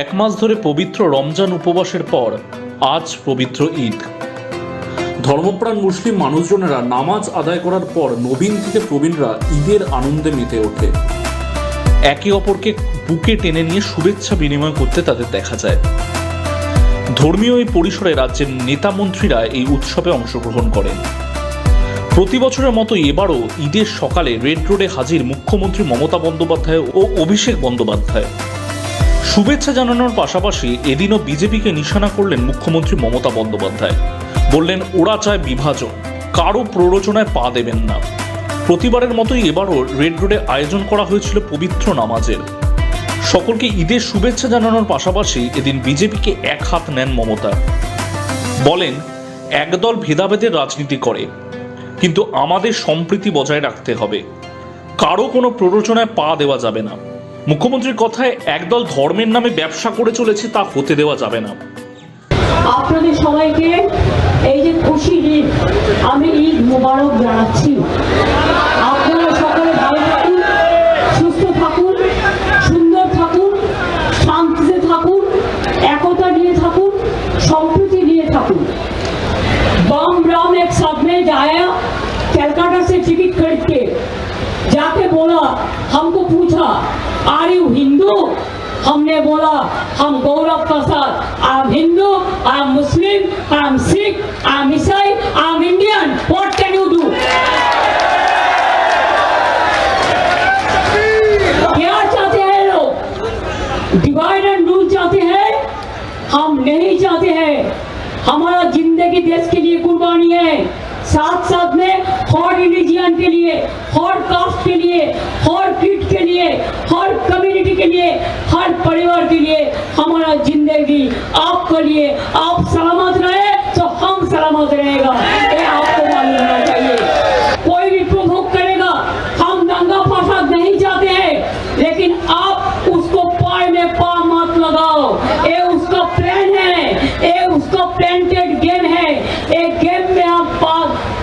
এক মাস ধরে পবিত্র রমজান উপবাসের পর আজ পবিত্র ঈদ। ধর্মপ্রাণ মুসলিম মানুষজনেরা নামাজ আদায় করার পর নবীন থেকে প্রবীণরা ঈদের আনন্দে মেতে ওঠে। একে অপরকে বুকে টেনে নিয়ে শুভেচ্ছা বিনিময় করতে তাদের দেখা যায়। ধর্মীয় এই পরিসরে রাজ্যের নেতা মন্ত্রীরা এই উৎসবে অংশগ্রহণ করেন। প্রতি বছরের মতো এবারও ঈদের সকালে রেড রোডে হাজির মুখ্যমন্ত্রী মমতা বন্দ্যোপাধ্যায় ও অভিষেক বন্দ্যোপাধ্যায়। শুভেচ্ছা জানানোর পাশাপাশি এদিনও বিজেপিকে নিশানা করলেন মুখ্যমন্ত্রী মমতা বন্দ্যোপাধ্যায়। বললেন, ওরা চায় বিভাজন। কারও প্ররোচনায় পা দেবেন না। প্রতিবারের মতোই এবারও রেড রোডে আয়োজন করা হয়েছিল পবিত্র নামাজের। সকলকে ঈদের শুভেচ্ছা জানানোর পাশাপাশি এদিন বিজেপিকে এক হাত নেন মমতা। বলেন, একদল ভেদাভেদের রাজনীতি করে, কিন্তু আমাদের সম্প্রীতি বজায় রাখতে হবে। কারও কোনো প্ররোচনায় পা দেওয়া যাবে না। মুখ্যমন্ত্রীর কথায় একদল ধর্মের নামে ব্যবসা করে চলেছে তা হতে দেওয়া যাবে না আপনাদের সবাইকে এই যে খুশি ঈদ আমি ঈদ মোবারক জানাচ্ছি আপনারা সকলে ভালো থাকুন সুস্থ থাকুন সুন্দর থাকুন শান্তিতে থাকুন একতা নিয়ে থাকুন সম্প্রীতি নিয়ে থাকুন बम राम एक साथ में जाया कलकत्ता से टिकट खरीद के जाके बोला हमको पूछा आर यू हिंदू हमने बोला, हम गौरव साथ I am Hindu I am Muslim I am Sikh I am ईसाई I am Indian what can you do क्या चाहते हैं लोग? डिवाइड एंड रूल चाहते हैं? हम नहीं चाहते हैं। हमारा ज़िंदगी देश के लिए कुर्बानी है। साथ साथ में हर रिलीजियन के लिए हर कास्ट के लिए हर किट के लिए हर कम्युनिटी के लिए हर परिवार के लिए हमारा ज़िंदगी आपके लिए। आप सलामत रहे तो हम सलामत रहेगा ये आपको मालूम होना चाहिए कोई भी प्रोवोक करेगा हम दंगा फसाद नहीं चाहते हैं लेकिन आप उसको पाए में पा मत लगाओ ये उसका प्लान है ये उसका प्लांटेड गेम है ये गेम में आप पा,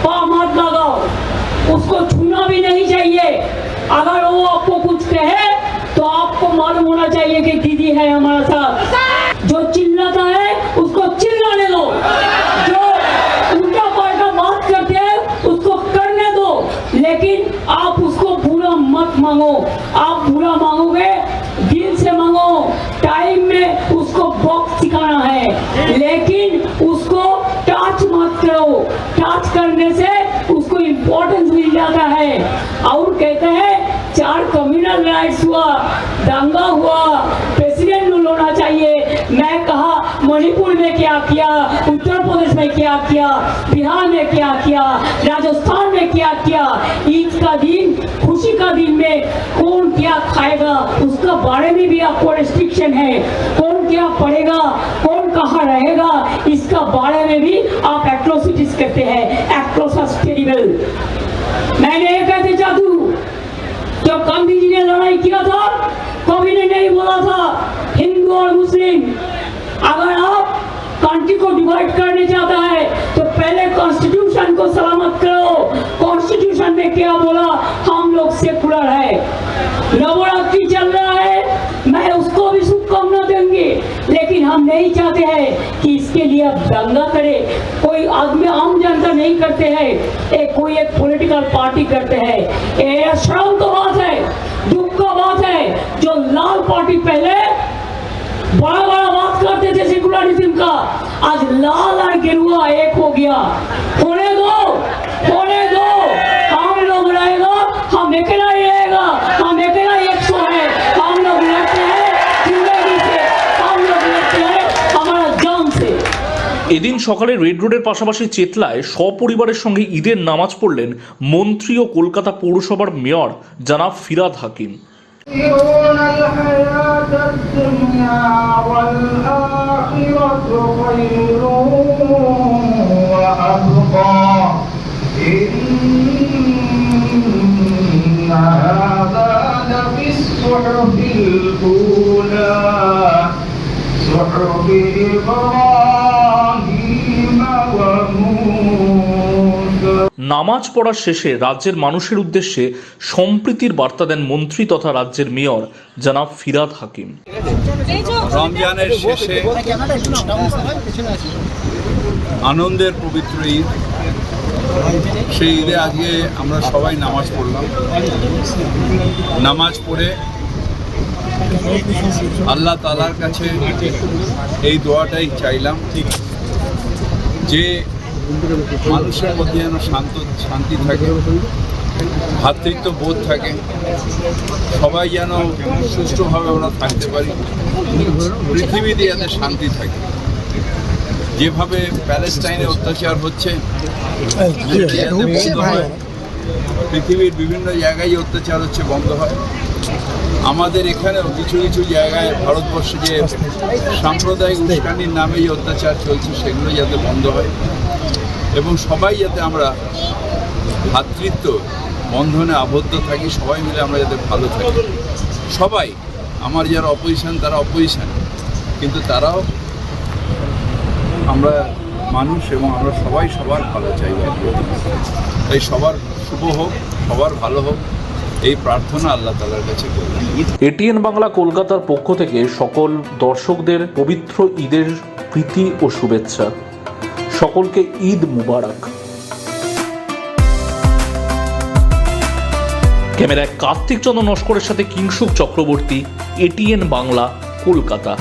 पा मत लगाओ उसको छूना भी नहीं चाहिए। अगर वो आपको कुछ कहे तो आपको मालूम होना चाहिए कि दीदी है हमारा साथ। जो चिल्लाता है, उसको चिल्लाने दो। जो उल्टा पलटा बात करते हैं, उसको करने दो। लेकिन आप उसको बुरा मत मांगो। आप बुरा मांगोगे, दिल से मांगो। टाइम में उसको बॉक्स सिखाना है। लेकिन उसको टच मत करो। टच करने से इम्पोर्टेंस मिल जाता है। और कहते हैं, चार कम्युनल राइट्स हुआ, दंगा हुआ प्रेसिडेंट रूल होना चाहिए। मैं कहा, मणिपुर में क्या किया, उत्तर प्रदेश में क्या किया, बिहार में क्या किया, राजस्थान में क्या किया, ईद का दिन, खुशी का दिन में कौन क्या खाएगा, उसका बारे में भी आपको रेस्ट्रिक्शन है। कौन क्या पढ़ेगा, कौन कहाँ रहेगा इसका बारे में भी आप एट्रोसिटीज करते हैं एट्रोसस टेरिबल मैंने ये कहते जादू जब गांधी जी ने लड़ाई किया था कभी ने नहीं बोला था हिंदू और मुस्लिम अगर आप कंट्री को डिवाइड करने चाहता है तो पहले कॉन्स्टिट्यूशन को सलामत करो कॉन्स्टिट्यूशन में क्या बोला हम लोग सेकुलर है नवरात्रि हम नहीं चाहते हैं कि इसके लिए अब दंगा करे। कोई आदमी आम जनता नहीं करते हैं। एक कोई एक पॉलिटिकल पार्टी करते हैं। तो है, दुख का बात है। जो लाल पार्टी पहले बड़ा बड़ा बात करते थे सेकुलरिज्म का, आज लाल और गिरुआ एक हो गया। होने दो, होने এদিন সকালে রেড রোডের পাশাপাশি চেতলায় সপরিবারের সঙ্গে ঈদের নামাজ পড়লেন মন্ত্রী ও কলকাতা পৌরসভার মেয়র জানাব ফিরাদ হাকিম يؤثرون الحياة الدنيا والآخرة خير وأبقى إن هذا لفي الصحف الأولى صحف إبراهيم নামাজ পড়ার শেষে রাজ্যের মানুষের উদ্দেশ্যে সম্প্রীতির বার্তা দেন মন্ত্রী তথা রাজ্যের মেয়র জনাব ফিরাদ হাকিম। রমজানের শেষে আনন্দের পবিত্র ঈদ। সেই ঈদে আজকে আমরা সবাই নামাজ পড়লাম। নামাজ পড়ে আল্লাহ তালার কাছে এই দোয়াটাই চাইলাম যে মানুষের মধ্যে যেন শান্ত, শান্তি থাকে ভাতৃত্ব বোধ থাকে, সবাই যেন সুষ্ঠুভাবে আমরা থাকতে পারি, পৃথিবীতে যাতে শান্তি থাকে। যেভাবে প্যালেস্টাইনে অত্যাচার হচ্ছে পৃথিবীর বিভিন্ন জায়গায় অত্যাচার হচ্ছে, বন্ধ হয়। আমাদের এখানেও কিছু কিছু জায়গায় ভারতবর্ষে যে সাম্প্রদায়িক উস্কানির নামে যে অত্যাচার চলছে, সেগুলো যাতে বন্ধ হয়। এবং সবাই যাতে আমরা ভ্রাতৃত্ব বন্ধনে আবদ্ধ থাকি, সবাই মিলে আমরা যাতে ভালো থাকি। সবাই, আমার যারা অপোজিশন তারা অপোজিশন কিন্তু তারাও আমরা মানুষ এবং আমরা সবাই সবার ভালো চাই। তাই সবার শুভ হোক, সবার ভালো হোক, এই প্রার্থনা আল্লাহ তালার কাছে এটিএন বাংলা কলকাতার পক্ষ থেকে সকল দর্শকদের পবিত্র ঈদের প্রীতি ও শুভেচ্ছা। সকলকে ঈদ মুবারক। ক্যামেরায় কার্তিক চন্দ্র নস্করের সাথে কিংসুক চক্রবর্তী এটিএন বাংলা কলকাতা।